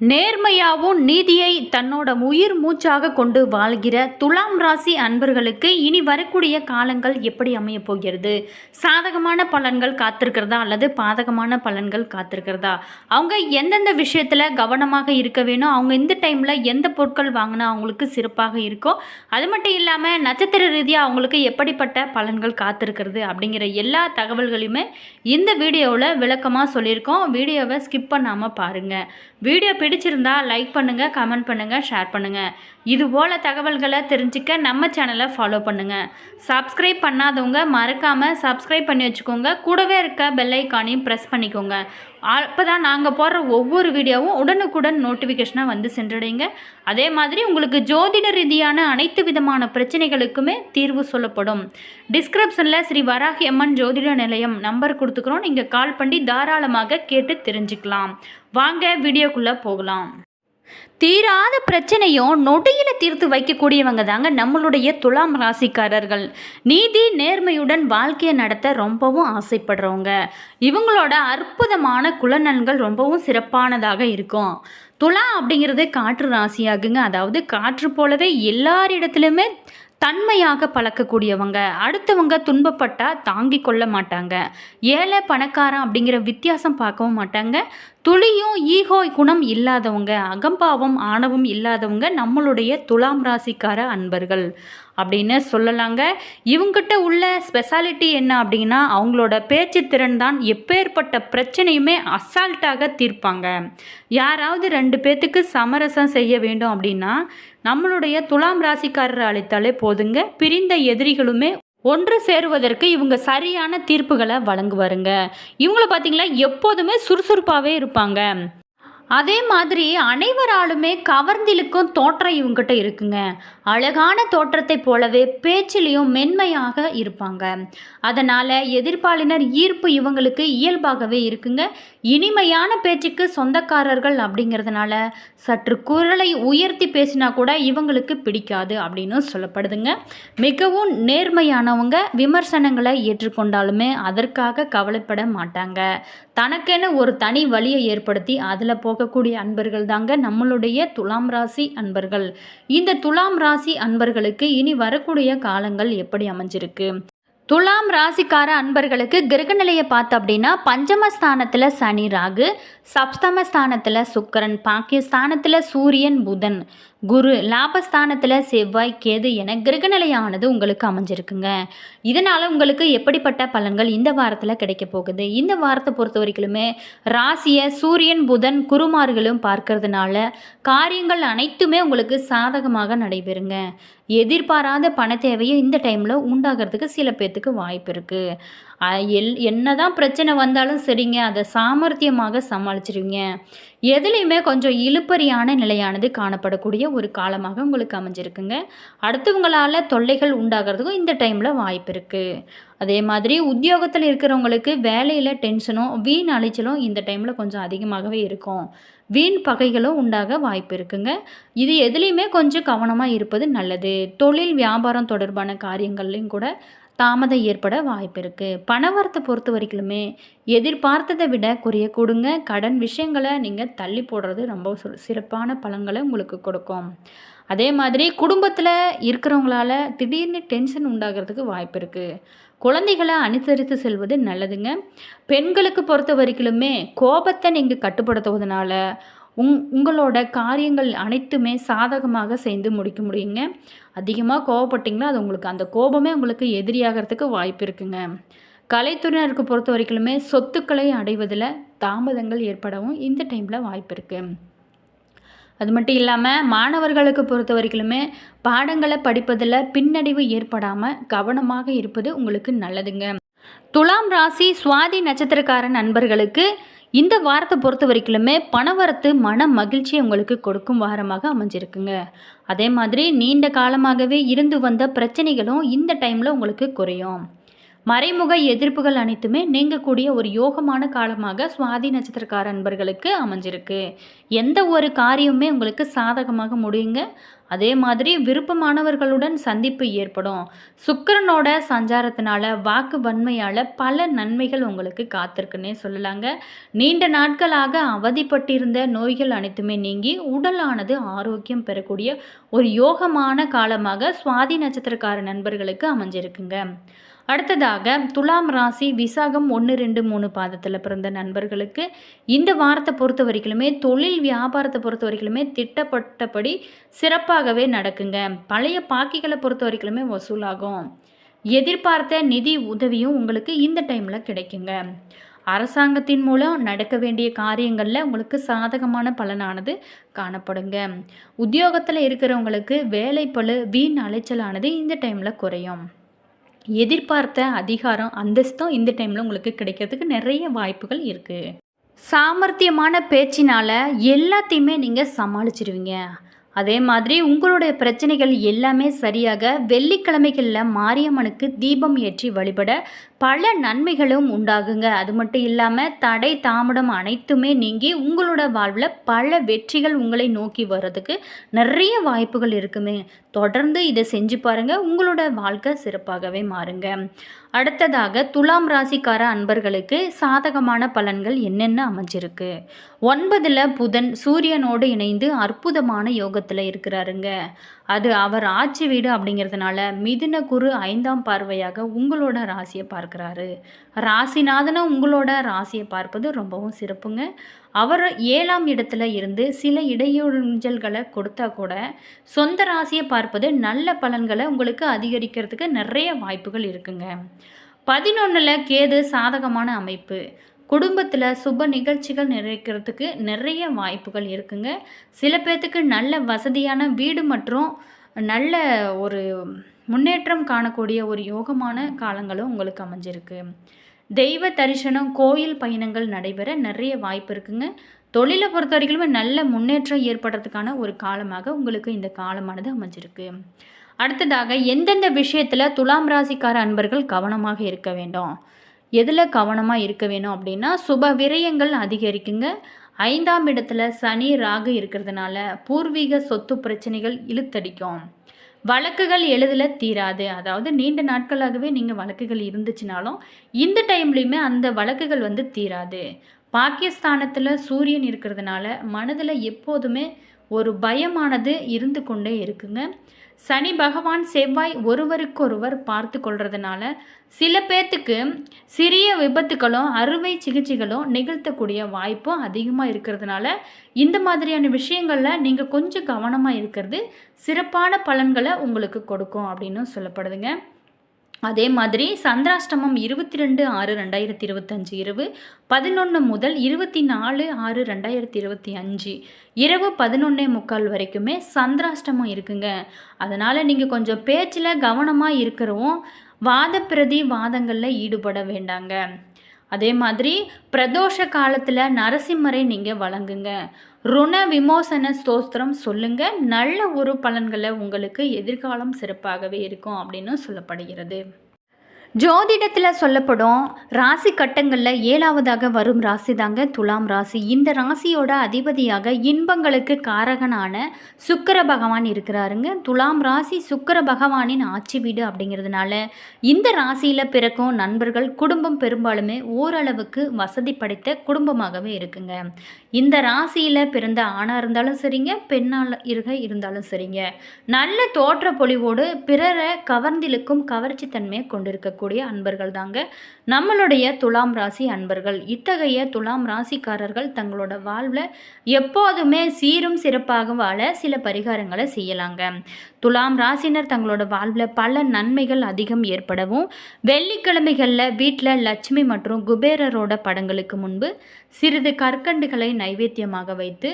நேர்மையாகவும் நீதியை தன்னோட உயிர் மூச்சாக கொண்டு வாழ்கிற துலாம் ராசி அன்பர்களுக்கு இனி வரக்கூடிய காலங்கள் எப்படி அமையப் போகிறது? சாதகமான பலன்கள் காத்திருக்கிறதா அல்லது பாதகமான பலன்கள் காத்திருக்கிறதா? அவங்க எந்தெந்த விஷயத்தில் கவனமாக இருக்க வேணும்? அவங்க இந்த டைமில் எந்த பொருட்கள் வாங்கினா அவங்களுக்கு சிறப்பாக இருக்கோ? அது மட்டும் இல்லாமல் நட்சத்திர ரீதியாக அவங்களுக்கு எப்படிப்பட்ட பலன்கள் காத்திருக்கிறது அப்படிங்கிற எல்லா தகவல்களையுமே இந்த வீடியோவில் விளக்கமாக சொல்லியிருக்கோம். வீடியோவை ஸ்கிப் பண்ணாமல் பாருங்கள் வீடியோ பிடிச்சிருந்தா லைக் பண்ணுங்கள் கமெண்ட் பண்ணுங்கள் ஷேர் பண்ணுங்கள் இதுபோல் தகவல்களை தெரிஞ்சுக்க நம்ம சேனலை ஃபாலோ பண்ணுங்கள் சப்ஸ்கிரைப் பண்ணாதவங்க மறக்காமல் சப்ஸ்கிரைப் பண்ணி வச்சுக்கோங்க. கூடவே இருக்க பெல் ஐக்கானையும் ப்ரெஸ் பண்ணிக்கோங்க. அப்போ தான் நாங்கள் போடுற ஒவ்வொரு வீடியோவும் உடனுக்குடன் நோட்டிஃபிகேஷனாக வந்து சென்றடைங்க. அதே மாதிரி உங்களுக்கு ஜோதிட ரீதியான அனைத்து விதமான பிரச்சனைகளுக்குமே தீர்வு சொல்லப்படும். டிஸ்கிரிப்ஷனில் ஸ்ரீ வராகி அம்மன் ஜோதிட நிலையம் நம்பர் கொடுத்துக்கிறோம். நீங்கள் கால் பண்ணி தாராளமாக கேட்டு தெரிஞ்சுக்கலாம். வாங்க வீடியோக்குள்ளே போகலாம். தீராத பிரச்சனையும் நொடியில் தீர்த்து வைக்கக்கூடியவங்க தாங்க நம்மளுடைய துலாம் ராசிக்காரர்கள். நீதி நேர்மையுடன் வாழ்க்கையை நடத்த ரொம்பவும் ஆசைப்படுறவங்க. இவங்களோட அற்புதமான குலநலன்கள் ரொம்பவும் சிறப்பானதாக இருக்கும். துலா அப்படிங்கிறது காற்று ராசியாகுங்க. அதாவது காற்று போலவே எல்லாரிடத்துலையுமே தன்மையாக பழக்கக்கூடியவங்க. அடுத்தவங்க துன்பப்பட்டால் தாங்கி கொள்ள மாட்டாங்க. ஏழை பணக்காரன் அப்படிங்கிற வித்தியாசம் பார்க்கவும் மாட்டாங்க. துளியும் ஈகோ குணம் இல்லாதவங்க அகம்பாவம் ஆணவம் இல்லாதவங்க நம்மளுடைய துலாம் ராசிக்கார அன்பர்கள். அப்படின்னு சொல்லலாங்க. இவங்கிட்ட உள்ள ஸ்பெஷாலிட்டி என்ன அப்படின்னா அவங்களோட பேச்சு திறன் தான் எப்பேற்பட்ட பிரச்சனையுமே அசால்ட்டாக தீர்ப்பாங்க. யாராவது ரெண்டு பேர்த்துக்கு சமரசம் செய்ய வேண்டும் அப்படின்னா நம்மளுடைய துலாம் ராசிக்காரர் அழைத்தாலே போதுங்க. பிரிந்த எதிரிகளுமே ஒன்று சேருவதற்கு இவங்க சரியான தீர்ப்புகளை வழங்குவாருங்க. இவங்கள பார்த்தீங்களா எப்போதுமே சுறுசுறுப்பாகவே இருப்பாங்க. அதே மாதிரி அனைவராலுமே கவர்ந்திழுக்கும் தோற்றம் இவங்ககிட்ட இருக்குங்க. அழகான தோற்றத்தை போலவே பேச்சிலையும் மென்மையாக இருப்பாங்க. அதனால் எதிர்ப்பாளினர் ஈர்ப்பு இவங்களுக்கு இயல்பாகவே இருக்குங்க. இனிமையான பேச்சுக்கு சொந்தக்காரர்கள் அப்படிங்கிறதுனால சற்று குரலை உயர்த்தி பேசினா கூட இவங்களுக்கு பிடிக்காது அப்படின்னு சொல்லப்படுதுங்க. மிகவும் நேர்மையானவங்க விமர்சனங்களை ஏற்றுக்கொண்டாலுமே அதற்காக கவலைப்பட மாட்டாங்க. தனக்கென ஒரு தனி வழியை ஏற்படுத்தி அதில் போகக்கூடிய அன்பர்கள் தாங்க நம்மளுடைய துலாம் ராசி அன்பர்கள். இந்த துலாம் ராசி அன்பர்களுக்கு இனி வரக்கூடிய காலங்கள் எப்படி அமைஞ்சிருக்கு? துலாம் ராசிக்கார அன்பர்களுக்கு கிரகநிலையை பார்த்து அப்படின்னா பஞ்சமஸ்தானத்தில் சனி ராகு சப்தமஸ்தானத்தில் சுக்கரன் பாக்கியஸ்தானத்தில் சூரியன் புதன். குரு லாபஸ்தானத்தில் செவ்வாய் கேது என கிரகநிலையானது உங்களுக்கு அமைஞ்சிருக்குங்க. இதனால் உங்களுக்கு எப்படிப்பட்ட பலன்கள் இந்த வாரத்தில் கிடைக்க போகுது? இந்த வாரத்தை பொறுத்த வரைக்குமே ராசியை சூரியன் புதன் குருமார்களும் பார்க்கறதுனால காரியங்கள் அனைத்துமே உங்களுக்கு சாதகமாக நடைபெறுங்க. எதிர்பாராத பண தேவையை இந்த டைமில் உண்டாகிறதுக்கு சில பேர்த்துக்கு வாய்ப்பு இருக்குது எல் என்ன தான் பிரச்சனை வந்தாலும் சரிங்க. அதை சாமர்த்தியமாக சமாளிச்சிருவீங்க. எதுலேயுமே கொஞ்சம் இழுப்பறியான நிலையானது காணப்படக்கூடிய ஒரு காலமாக உங்களுக்கு அமைஞ்சிருக்குங்க. அடுத்தவங்களால் தொல்லைகள் உண்டாகிறதுக்கும் இந்த டைமில் வாய்ப்பு இருக்குது அதே மாதிரி உத்தியோகத்தில் இருக்கிறவங்களுக்கு வேலையில் டென்ஷனும் வீண் அலைச்சலும் இந்த டைமில் கொஞ்சம் அதிகமாகவே இருக்கும். வீண் பகைகளும் உண்டாக வாய்ப்பு இருக்குங்க. இது எதுலேயுமே கொஞ்சம் கவனமாக இருப்பது நல்லது. தொழில் வியாபாரம் தொடர்பான காரியங்கள்லையும் கூட தாமதம் ஏற்பட வாய்ப்பு இருக்குது பணவரத்தை பொறுத்த வரைக்குமே எதிர்பார்த்ததை விட குறைய கொடுங்க. கடன் விஷயங்களை நீங்கள் தள்ளி போடுறது ரொம்ப சிறப்பான பலன்களை உங்களுக்கு கொடுக்கும். அதே மாதிரி குடும்பத்தில் இருக்கிறவங்களால திடீர்னு டென்ஷன் உண்டாகிறதுக்கு வாய்ப்பு இருக்குது குழந்தைகளை அனுசரித்து செல்வது நல்லதுங்க. பெண்களுக்கு பொறுத்த வரைக்குமே கோபத்தை நீங்கள் கட்டுப்படுத்துவதனால உங் உங்களோட காரியங்கள் அனைத்துமே சாதகமாக செய்து முடிக்க முடியுங்க. அதிகமாக கோவப்பட்டிங்கன்னா அது உங்களுக்கு அந்த கோபமே உங்களுக்கு எதிரியாகிறதுக்கு வாய்ப்பு இருக்குங்க. கலைத்துறையினருக்கு பொறுத்த வரைக்குமே சொத்துக்களை அடைவதில் தாமதங்கள் ஏற்படவும் இந்த டைமில் வாய்ப்பு இருக்குது அது மட்டும் இல்லாமல் மாணவர்களுக்கு பொறுத்த வரைக்குமே பாடங்களை படிப்பதில் பின்னடைவு ஏற்படாமல் கவனமாக இருப்பது உங்களுக்கு நல்லதுங்க. துலாம் ராசி சுவாதி நட்சத்திரக்கார நண்பர்களுக்கு இந்த வாரத்தை பொறுத்த வரைக்குமே பணவரத்து மன மகிழ்ச்சி உங்களுக்கு கொடுக்கும் வாரமாக அமைஞ்சிருக்குங்க. அதே மாதிரி நீண்ட காலமாகவே இருந்து வந்த பிரச்சனைகளும் இந்த டைமில் உங்களுக்கு குறையும். மறைமுக எதிர்ப்புகள் அனைத்துமே நீங்கக்கூடிய ஒரு யோகமான காலமாக சுவாதி நட்சத்திரக்கார அன்பர்களுக்கு அமைஞ்சிருக்கு. எந்த ஒரு காரியமுமே உங்களுக்கு சாதகமாக முடியுங்க. அதே மாதிரி விருப்பமானவர்களுடன் சந்திப்பு ஏற்படும். சுக்கரனோட சஞ்சாரத்தினால வாக்கு வன்மையால் பல நன்மைகள் உங்களுக்கு காத்திருக்குன்னே சொல்லலாங்க. நீண்ட நாட்களாக அவதிப்பட்டிருந்த நோய்கள் அனைத்துமே நீங்கி உடலானது ஆரோக்கியம் பெறக்கூடிய ஒரு யோகமான காலமாக சுவாதி நட்சத்திரக்கார நண்பர்களுக்கு அமைஞ்சிருக்குங்க. அடுத்ததாக துலாம் ராசி விசாகம் ஒன்று ரெண்டு மூணு பாதத்தில் பிறந்த நண்பர்களுக்கு இந்த வாரத்தை பொறுத்த வரைக்குமே தொழில் வியாபாரத்தை பொறுத்த வரைக்குமே திட்டப்பட்டபடி சிறப்பாகவே நடக்குங்க. பழைய பாக்கிகளை பொறுத்த வரைக்குமே வசூலாகும். எதிர்பார்த்த நிதி உதவியும் உங்களுக்கு இந்த டைமில் கிடைக்குங்க. அரசாங்கத்தின் மூலம் நடக்க வேண்டிய காரியங்களில் உங்களுக்கு சாதகமான பலனானது காணப்படுங்க. உத்தியோகத்தில் இருக்கிறவங்களுக்கு வேலைப்பளு வீண் அலைச்சலானது இந்த டைமில் குறையும். எதிர்பார்த்த அதிகாரம் அந்தஸ்தும் இந்த டைமில் உங்களுக்கு கிடைக்கிறதுக்கு நிறைய வாய்ப்புகள் இருக்குது சாமர்த்தியமான பேச்சினால் எல்லாத்தையுமே நீங்கள் சமாளிச்சிருவீங்க. அதே மாதிரி உங்களுடைய பிரச்சனைகள் எல்லாமே சரியாக வெள்ளிக்கிழமைகளில் மாரியம்மனுக்கு தீபம் ஏற்றி வழிபட பல நன்மைகளும் உண்டாகுங்க. அது மட்டும் இல்லாமல் தடை தாமடம் அனைத்துமே நீங்கி உங்களோட வாழ்வில் பல வெற்றிகள் உங்களை நோக்கி வர்றதுக்கு நிறைய வாய்ப்புகள் இருக்குமே. தொடர்ந்து இதை செஞ்சு பாருங்கள் உங்களோட வாழ்க்கை சிறப்பாகவே மாறுங்க. அடுத்ததாக துலாம் ராசிக்கார அன்பர்களுக்கு சாதகமான பலன்கள் என்னென்ன அமைஞ்சிருக்கு? ஒன்பதில் புதன் சூரியனோடு இணைந்து அற்புதமான யோகத்தில் இருக்கிறாருங்க. அது அவர் ஆட்சி வீடு அப்படிங்கிறதுனால மிதுன குரு ஐந்தாம் பார்வையாக உங்களோட ராசியை பார்க்குறாரு. ராசிநாதனை உங்களோட ராசியை பார்ப்பது ரொம்பவும் சிறப்புங்க. அவர் ஏழாம் இடத்துல இருந்து சில இடையூறுஞ்சல்களை கொடுத்தா கூட சொந்த ராசியை பார்ப்பது நல்ல பலன்களை உங்களுக்கு அதிகரிக்கிறதுக்கு நிறைய வாய்ப்புகள் இருக்குங்க. பதினொன்றில் கேது சாதகமான அமைப்பு. குடும்பத்தில் சுப நிகழ்ச்சிகள் நிறைக்கிறதுக்கு நிறைய வாய்ப்புகள் இருக்குங்க. சில பேர்த்துக்கு நல்ல வசதியான வீடு மற்றும் நல்ல ஒரு முன்னேற்றம் காணக்கூடிய ஒரு யோகமான காலங்களும் உங்களுக்கு அமைஞ்சிருக்கு. தெய்வ தரிசனம் கோயில் பயணங்கள் நடைபெற நிறைய வாய்ப்பு இருக்குங்க. தொழிலை பொறுத்த வரைக்குமே நல்ல முன்னேற்றம் ஏற்படுறதுக்கான ஒரு காலமாக உங்களுக்கு இந்த காலமானது அமைஞ்சிருக்கு. அடுத்ததாக எந்தெந்த விஷயத்தில் துலாம் ராசிக்கார அன்பர்கள் கவனமாக இருக்க வேண்டும்? எதில் கவனமாக இருக்க வேணும் அப்படின்னா சுப விரயங்கள் அதிகரிக்குங்க. ஐந்தாம் இடத்துல சனி ராகு இருக்கிறதுனால பூர்வீக சொத்து பிரச்சனைகள் இழுத்தடிக்கும். வழக்குகள் எழுதல தீராது. அதாவது நீண்ட நாட்களாகவே நீங்கள் வழக்குகள் இருந்துச்சுனாலும் இந்த டைம்லேயுமே அந்த வழக்குகள் வந்து தீராது. பாகிஸ்தானத்தில் சூரியன் இருக்கிறதுனால மனதில் எப்போதுமே ஒரு பயமானது இருந்து கொண்டே இருக்குங்க. சனி பகவான் செவ்வாய் ஒருவருக்கொருவர் பார்த்து கொள்றதுனால சில பேர்த்துக்கு சிறிய விபத்துகளும் அறுவை சிகிச்சைகளும் நிகழ்த்தக்கூடிய வாய்ப்பும் அதிகமாக இருக்கிறதுனால இந்த மாதிரியான விஷயங்களில் நீங்கள் கொஞ்சம் கவனமாக இருக்கிறது சிறப்பான பலன்களை உங்களுக்கு கொடுக்கும் அப்படின்னு சொல்லப்படுதுங்க. அதே மாதிரி சந்திராஷ்டமம் இருபத்தி ரெண்டு ஆறு ரெண்டாயிரத்தி இருபத்தஞ்சு இரவு பதினொன்று முதல் இருபத்தி நாலு ஆறு ரெண்டாயிரத்தி இருபத்தி அஞ்சு இரவு பதினொன்னே முக்கால் வரைக்குமே சந்திராஷ்டமம் இருக்குங்க. அதனால் நீங்கள் கொஞ்சம் பேச்சில் கவனமாக இருக்கிறவும் வாத பிரதி வாதங்களில் ஈடுபட வேண்டாங்க. அதே மாதிரி பிரதோஷ காலத்தில் நரசிம்மரை நீங்கள் வழங்குங்க. ருண விமோசன ஸ்தோத்திரம் சொல்லுங்க. நல்ல ஒரு பலன்களை உங்களுக்கு எதிர்காலம் சிறப்பாகவே இருக்கும் அப்படின்னு சொல்லப்படுகிறது. ஜோதிடத்தில் சொல்லப்படும் ராசி கட்டங்களில் ஏழாவதாக வரும் ராசி தாங்க துலாம் ராசி. இந்த ராசியோட அதிபதியாக இன்பங்களுக்கு காரகனான சுக்கர பகவான் இருக்கிறாருங்க. துலாம் ராசி சுக்கர பகவானின் ஆட்சி வீடு அப்படிங்கிறதுனால இந்த ராசியில் பிறக்கும் நண்பர்கள் குடும்பம் பெரும்பாலுமே ஓரளவுக்கு வசதி படைத்த குடும்பமாகவே இருக்குங்க. இந்த ராசியில் பிறந்த ஆணாக இருந்தாலும் சரிங்க பெண்ணால் இருக இருந்தாலும் சரிங்க. நல்ல தோற்ற பொலிவோடு பிறரை கவர்ந்திழுக்கும் கவர்ச்சி தன்மையை கொண்டிருக்கக்கூடிய இருக்கக்கூடிய அன்பர்கள் தாங்க. நம்மளுடைய துலாம் ராசி அன்பர்கள். இத்தகைய துலாம் ராசிக்காரர்கள் தங்களோட வாழ்வில் எப்போதுமே சீரும் சிறப்பாக வாழ சில பரிகாரங்களை செய்யலாங்க. துலாம் ராசினர் தங்களோட வாழ்வில் பல நன்மைகள் அதிகம் ஏற்படவும் வெள்ளிக்கிழமைகளில் வீட்டில் லட்சுமி மற்றும் குபேரரோட படங்களுக்கு முன்பு சிறிது கற்கண்டுகளை நைவேத்தியமாக வைத்து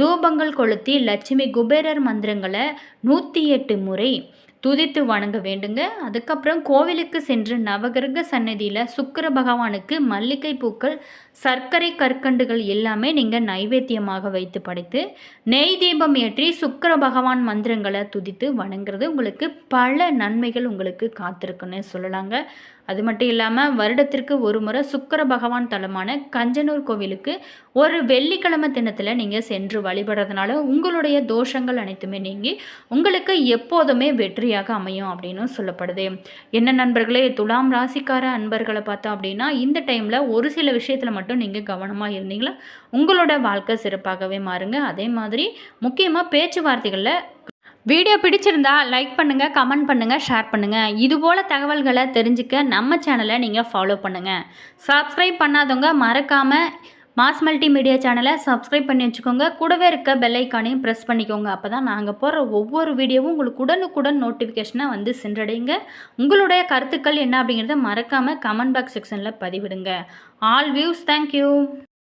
தூபங்கள் கொளுத்தி லட்சுமி குபேரர் மந்திரங்களை நூற்றி எட்டு முறை துதித்து வணங்க வேண்டுங்க. அதுக்கப்புறம் கோவிலுக்கு சென்று நவகிரக சன்னதியில் சுக்கர பகவானுக்கு மல்லிகை பூக்கள் சர்க்கரை கற்கண்டுகள் எல்லாமே நீங்கள் நைவேத்தியமாக வைத்து படைத்து நெய் தீபம் ஏற்றி சுக்கர பகவான் மந்திரங்களை துதித்து வணங்குறது உங்களுக்கு பல நன்மைகள் உங்களுக்கு காத்திருக்குன்னு சொல்லலாங்க. அது மட்டும் இல்லாமல் வருடத்திற்கு ஒரு முறை சுக்கர பகவான் தலமான கஞ்சனூர் கோவிலுக்கு ஒரு வெள்ளிக்கிழமை தினத்தில் நீங்கள் சென்று வழிபடுறதுனால உங்களுடைய தோஷங்கள் அனைத்துமே நீங்கி உங்களுக்கு எப்போதுமே வெற்றியாக அமையும் அப்படின்னு சொல்லப்படுது. என்ன நண்பர்களே துலாம் ராசிக்கார அன்பர்களை பார்த்தோம் அப்படின்னா இந்த டைமில் ஒரு சில விஷயத்தில் மட்டும் நீங்கள் கவனமாக இருந்தீங்களா? உங்களோட வாழ்க்கை சிறப்பாகவே மாறுங்க. அதே மாதிரி முக்கியமாக பேச்சுவார்த்தைகளில் வீடியோ பிடிச்சிருந்தா லைக் பண்ணுங்கள் கமெண்ட் பண்ணுங்கள் ஷேர் பண்ணுங்கள் இதுபோல் தகவல்களை தெரிஞ்சுக்க நம்ம சேனலை நீங்கள் ஃபாலோ பண்ணுங்கள் சப்ஸ்கிரைப் பண்ணாதவங்க மறக்காமல் மாஸ் மல்டி மீடியா சேனலை சப்ஸ்கிரைப் பண்ணி வச்சுக்கோங்க. கூடவே இருக்க பெல்லைக்கானையும் ப்ரெஸ் பண்ணிக்கோங்க. அப்போ தான் நாங்கள் போடுற ஒவ்வொரு வீடியோவும் உங்களுக்கு உடனுக்குடன் நோட்டிஃபிகேஷனாக வந்து சென்றடைங்க. உங்களுடைய கருத்துக்கள் என்ன அப்படிங்கிறத மறக்காமல் கமெண்ட் பாக்ஸ் செக்ஷனில் பதிவிடுங்க. All views thank you